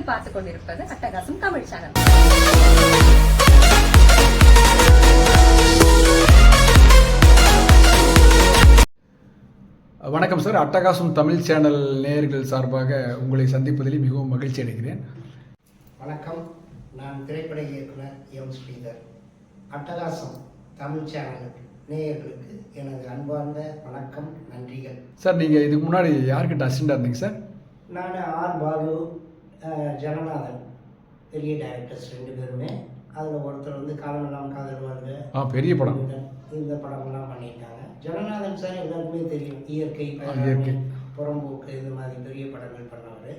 நீங்கள் பார்த்துக் கொண்டிருப்பது அட்டகாசம் தமிழ் சேனல். வணக்கம் சார். அட்டகாசம் தமிழ் சேனல் நேயர்கள் சார்பாக உங்களை சந்திப்பதில் மிகவும் மகிழ்ச்சி அடைகிறேன். வணக்கம். நான் திரைப்பட இயக்குனர் எம் ஸ்ரீதர். அட்டகாசம் தமிழ் சேனல் நேயர்களுக்கு எனது அன்பார்ந்த வணக்கம் நன்றிகள். சார் நீங்கள் இதுக்கு முன்னாடி யார்கிட்ட அசிஸ்டண்டாக இருந்தீங்க சார்? நான் ஆர் பாலு ஜனநாதன் பெரிய டைரக்டர்ஸ் ரெண்டு பேருமே அதில் ஒருத்தர் வந்து காலமெல்லாம் காதல் வாழ்க ஆ பெரிய படம். இந்த- படமெல்லாம் பண்ணியிருக்காங்க ஜனநாதன் சார் எல்லாருக்குமே தெரியும். இயற்கை இயற்கை. புறம்போக்கு இந்த மாதிரி பெரிய படங்கள் பண்ணவர்.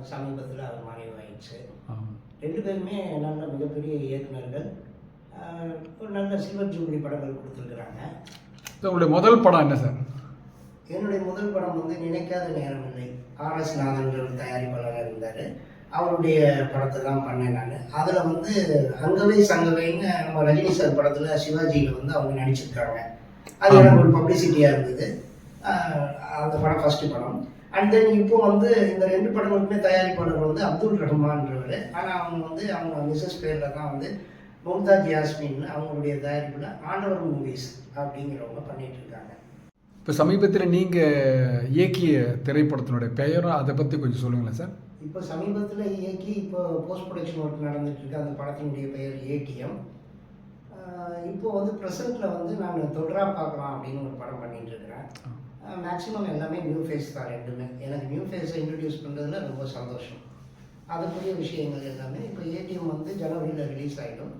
சமீபத்தில் அவர் மறைவாயிடுச்சு. ஆ. ரெண்டு பேருமே நல்ல மிகப்பெரிய இயக்குனர்கள் ஆஹ் ஒரு நல்ல சில்வர் ஜூப்ளி படங்கள் கொடுத்துருக்குறாங்க. உங்களுடைய முதல் படம் என்ன சார்? என்னுடைய முதல் படம் வந்து நினைக்காத நேரம் இல்லை. ஆர்எஸ் நாதன்ற ஒரு தயாரிப்பாளராக இருந்தார். அவருடைய படத்தை தான் பண்ணேன் நான். அதில் வந்து அங்கவை சங்கவைன்னு நம்ம ரஜினி சார் படத்தில் சிவாஜியில் வந்து அவங்க நடிச்சிருக்காங்க. அது எனக்கு ஒரு பப்ளிசிட்டியாக இருந்தது. அந்த படம் ஃபஸ்ட்டு படம். அண்ட் தென் இப்போ வந்து இந்த ரெண்டு படங்களுக்குமே தயாரிப்பாளர் வந்து அப்துல் ரஹ்மான்றவர். ஆனால் அவங்க வந்து அவங்க மிஸ்ஸஸ் பேரில் தான் வந்து மும்தாஜ் யாஸ்மின் அவங்களுடைய தயாரிப்பில் ஆண்டவர் மூவிஸ் அப்படிங்கிறவங்க பண்ணிட்டு இருக்காங்க. இப்போ சமீபத்தில் நீங்கள் இயக்கிய திரைப்படத்தினுடைய பெயரும் அதை பற்றி கொஞ்சம் சொல்லுங்களேன் சார். இப்போ சமீபத்தில் இயக்கி இப்போ போஸ்ட் ப்ரொடக்ஷன் ஒர்க் நடந்துகிட்ருக்கு அந்த படத்தினுடைய பெயர் ஏடிஎம். இப்போ வந்து ப்ரெசென்ட்டில் வந்து நான் தொடரா பார்க்கலாம் அப்படின்னு ஒரு படம் பண்ணிட்டு இருக்கிறேன். மேக்ஸிமம் எல்லாமே நியூ ஃபேஸ் தான் ரெண்டுமே. எனக்கு நியூ ஃபேஸை இன்ட்ரடியூஸ் பண்ணுறதுல ரொம்ப சந்தோஷம். அதுக்குரிய விஷயங்கள் எல்லாமே இப்போ ஏடிஎம் வந்து ஜனவரியில் ரிலீஸ் ஆகிடும்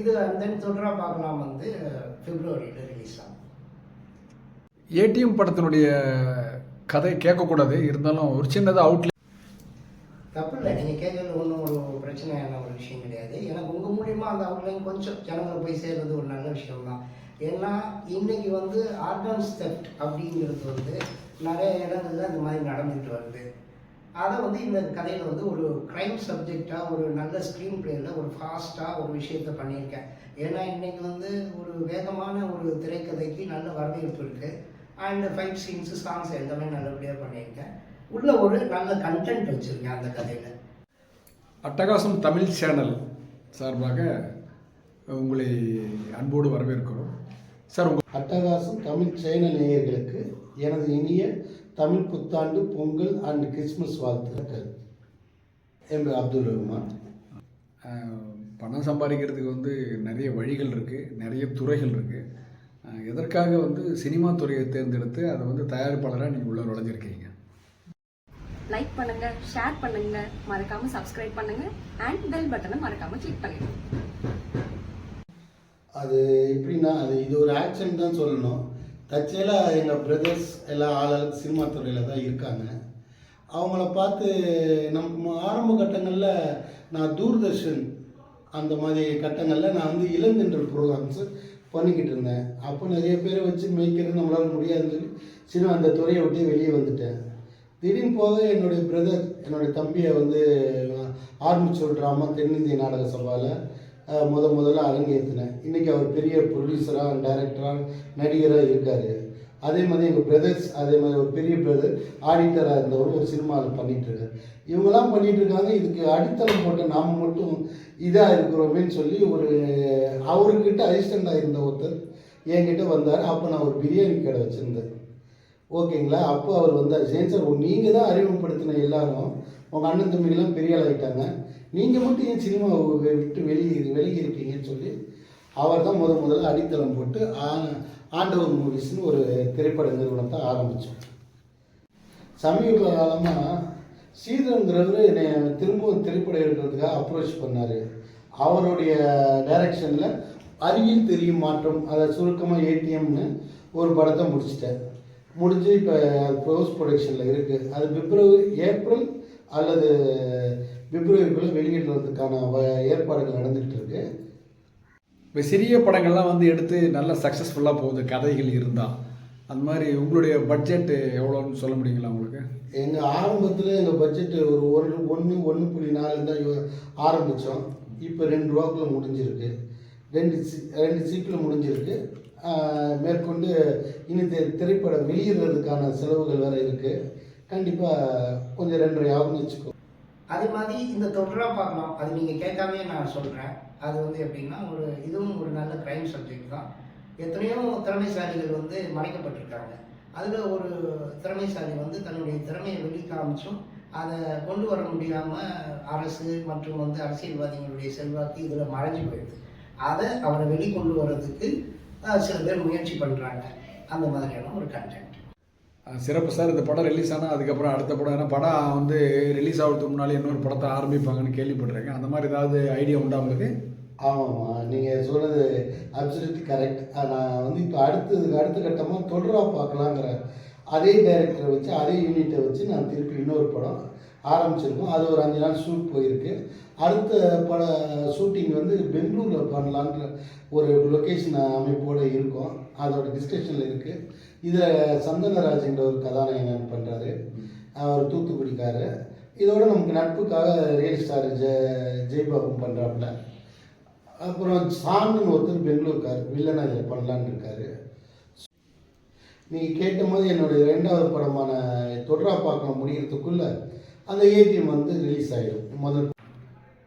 இது அண்ட் தென் தொடரா பார்க்கலாம் வந்து பிப்ரவரியில் ரிலீஸ் ஆகும். ஏடிஎம் படத்தினுடைய கதை கேட்கக்கூடாது. இருந்தாலும் ஒரு சின்னதாக அவுட்லே தப்பு இல்லை நீங்கள் கேட்கறது ஒன்றும் ஒரு பிரச்சனையான ஒரு விஷயம் கிடையாது. எனக்கு உங்கள் மூலியமாக அந்த அவுட்லைன் கொஞ்சம் ஜனங்களை போய் சேர்றது ஒரு நல்ல விஷயம் தான் ஏன்னா இன்னைக்கு வந்து ஆர்கன்ஸ் தெஃப்ட் அப்படிங்கிறது வந்து நிறைய இடங்கள்ல இந்த மாதிரி நடந்துட்டு வருது. அதை வந்து இந்த கதையில் வந்து ஒரு க்ரைம் சப்ஜெக்டாக ஒரு நல்ல ஸ்க்ரீன் பிளேயில் ஒரு ஃபாஸ்ட்டாக ஒரு விஷயத்த பண்ணியிருக்கேன். ஏன்னா இன்றைக்கி வந்து ஒரு வேகமான ஒரு திரைக்கதைக்கு நல்ல வரவேற்பு இருக்குது அண்ட் ஃபைட் சீன்ஸு சாங்ஸ் எல்லாமே நல்லபடியாக பண்ணியிருக்கேன். உள்ள ஒரு நல்ல கண்டென்ட் வச்சுருக்கேன் அந்த கதையில். அட்டகாசம் தமிழ் சேனல் சார்பாக உங்களை அன்போடு வரவேற்கிறோம். சார் உங்கள் அட்டகாசம் தமிழ் சேனல் நேயர்களுக்கு எனது இனிய தமிழ் புத்தாண்டு பொங்கல் அண்ட் கிறிஸ்மஸ் வாழ்த்துக்கள். என் பேர் அப்துல் ரஹ்மான். பணம் சம்பாதிக்கிறதுக்கு வந்து நிறைய வழிகள் இருக்குது நிறைய துறைகள் இருக்குது எதற்காக வந்து சினிமா துறையை தேர்ந்தெடுத்து அதை வந்து தயாரிப்பாளராக நீங்கள் உள்ள நுழைஞ்சிருக்கீங்க? லைக் பண்ணுங்க ஷேர் பண்ணுங்க மறக்காம சப்ஸ்கிரைப் பண்ணுங்க அண்ட் பெல் பட்டனை மறக்காம கிளிக் பண்ணிடுங்க அது எப்படின்னா அது இது ஒரு ஆக்ஷன் தான் சொல்லணும். தற்செயலாக எங்கள் பிரதர்ஸ் எல்லாம் ஆளாளுக்கு சினிமா துறையில் தான் இருக்காங்க. அவங்கள பார்த்து நமக்கு மு- ஆரம்ப கட்டங்களில் நான் தூர்தர்ஷன் அந்த மாதிரி கட்டங்களில் நான் வந்து இளந்தென்றல் ப்ரோக்ராம்ஸ் பண்ணிக்கிட்டு இருந்தேன். அப்போ நிறைய பேரை வச்சு மேய்க்கிறது நம்மளால் முடியாதுன்னு சொல்லி சினிமா அந்த துறையை விட்டு வெளியே வந்துட்டேன். திடீர்னு போக என்னுடைய பிரதர் என்னுடைய தம்பியை வந்து ஆரம்பிச்சோர் ட்ராமா தென்னிந்திய நாடக சபாவில் முத முதல்ல அரங்கேற்றினேன். இன்றைக்கி அவர் பெரிய ப்ரொடியூசராக டைரக்டராக நடிகராக இருக்கார். அதே மாதிரி எங்கள் பிரதர்ஸ் அதே மாதிரி ஒரு பெரிய பிரதர் ஆடிட்டராக இருந்தவர் ஒரு சினிமாவில் பண்ணிகிட்ருக்காரு இவங்கெல்லாம் பண்ணிகிட்ருக்காங்க இருக்காங்க இதுக்கு அடித்தளம் போட்ட நாம் மட்டும் இதாக இருக்கிறோமேன்னு சொல்லி ஒரு அவர்கிட்ட அசிஸ்டண்ட்டாக இருந்த ஒருத்தர் என்கிட்ட வந்தார். அப்போ நான் ஒரு பிரியாணி கடை வச்சுருந்தேன். ஓகேங்களா? அப்போ அவர் வந்தார். சேன் சார் நீங்கள் தான் அறிமுகப்படுத்தின எல்லாரும் உங்கள் அண்ணன் தம்பிகள்லாம் பெரிய ஆளாகிட்டாங்க நீங்கள் மட்டும் ஏன் சினிமா விட்டு வெளியே வெளியே இருக்கீங்கன்னு சொல்லி அவர் தான் முத முதல்ல அடித்தளம் போட்டு ஆ- ஆண்டவர் மூவிஸ்னு ஒரு திரைப்பட நிறுவனத்தை ஆரம்பித்தோம் சமீப காலமாக சீதங்கிறவர் என்னை திரும்பவும் திரைப்படம் எடுக்கிறதுக்காக அப்ரோச் பண்ணார். அவருடைய டைரக்ஷனில் அறிவில் தெரியும் மாற்றம் அதை சுருக்கமாக ஏடிஎம்னு ஒரு படத்தை முடிச்சிட்டேன் முடிஞ்சு இப்போ போஸ்ட் ப்ரொடக்ஷனில் இருக்குது அது பிப்ரவரி ஏப்ரல் அல்லது பிப்ரவரிக்குள்ளே வெளியிடுறதுக்கான வ- ஏற்பாடுகள் நடந்துகிட்டு இருக்குது இப்போ சிறிய படங்கள்லாம் வந்து எடுத்து நல்ல சக்ஸஸ்ஃபுல்லாக போகுது கதைகள் இருந்தால் அந்த மாதிரி உங்களுடைய பட்ஜெட் எவ்வளோன்னு சொல்ல முடியுங்களா உங்களுக்கு? எங்கள் ஆரம்பத்தில் எங்கள் பட்ஜெட் ஒரு ஒரு ஒன்று ஒன்று புள்ளி நாலு தான் ஆரம்பித்தோம் இப்போ ரெண்டு ரூபாக்குள்ள முடிஞ்சிருக்கு. ரெண்டு சி ரெண்டு சீக்கில் முடிஞ்சிருக்கு. மேற்கொண்டு இனி திரைப்படம் வெளியிடுறதுக்கான செலவுகள் வேறு இருக்குது கண்டிப்பாக கொஞ்சம் ரெண்டரை ஆகும்னு வச்சுக்கோ. அதே மாதிரி இந்த தொடரா பார்க்கலாம் அது நீங்கள் கேட்காமே நான் சொல்கிறேன் அது வந்து எப்படின்னா ஒரு இதுவும் ஒரு நல்ல கிரைம் சப்ஜெக்ட் தான். எத்தனையோ திறமைசாலிகள் வந்து மறைக்கப்பட்டிருக்காங்க. அதில் ஒரு திறமைசாலி வந்து தன்னுடைய திறமையை வெளி காமிச்சும் அதை கொண்டு வர முடியாமல் அரசு மற்றும் வந்து அரசியல்வாதிகளுடைய செல்வாக்கு இதில் மறைஞ்சு போயிடுது. அதை அவரை வெளிக்கொண்டு வர்றதுக்கு சில பேர் முயற்சி பண்ணுறாங்க அந்த மாதிரியான ஒரு கண்டென்ட் சிறப்பு சார் இந்த படம் ரிலீஸ் ஆனால் அதுக்கப்புறம் அடுத்த படம். ஏன்னா படம் வந்து ரிலீஸ் ஆகிறதுக்கு முன்னாலே இன்னொரு படத்தை ஆரம்பிப்பாங்கன்னு கேள்விப்பட்டிருக்கேன். அந்த மாதிரி ஏதாவது ஐடியா உண்டா உங்களுக்கு? ஆமாம் நீங்கள் சொல்கிறது அப்சல்யூட்லி கரெக்ட் நான் வந்து இப்போ அடுத்ததுக்கு அடுத்த கட்டமாக தொடராக பார்க்கலாங்கிற அதே டைரக்டரை வச்சு அதே யூனிட்டை வச்சு நான் திருப்பி இன்னொரு படம் ஆரம்பிச்சிருக்கோம். அது ஒரு அஞ்சு நாள் ஷூட் போயிருக்கு. அடுத்த பட ஷூட்டிங் வந்து பெங்களூரில் பண்ணலான்ற ஒரு லொக்கேஷன் அமைப்போடு இருக்கோம். அதோட டிஸ்கஷனில் இருக்குது இதில் சந்தனராஜ்ன்ற ஒரு கதாநாயகன் பண்ணுறாரு அவர் தூத்துக்குடிக்காரு. இதோட நமக்கு நட்புக்காக ரியல் ஸ்டார் ஜெ ஜெய்பாபும் பண்ணுறாப்புல அப்புறம் சான்னு ஒருத்தர் பெங்களூருக்கார் வில்லனாக இதில் பண்ணலான்னு இருக்காரு. நீங்கள் கேட்டபோது என்னுடைய ரெண்டாவது படமான தொடரா பார்க்கணும் முடிகிறதுக்குள்ளே அந்த ஏடிஎம் வந்து ரிலீஸ் ஆகிடும் முதல்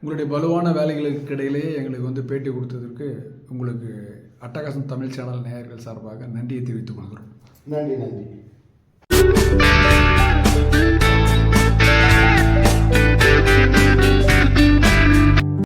உங்களுடைய வலுவான வேலைகளுக்கு இடையிலேயே எங்களுக்கு வந்து பேட்டி கொடுத்ததற்கு உங்களுக்கு அட்டகாசம் தமிழ் சேனல் நேயர்கள் சார்பாக நன்றியை தெரிவித்துக் கொள்கிறோம். நன்றி நன்றி.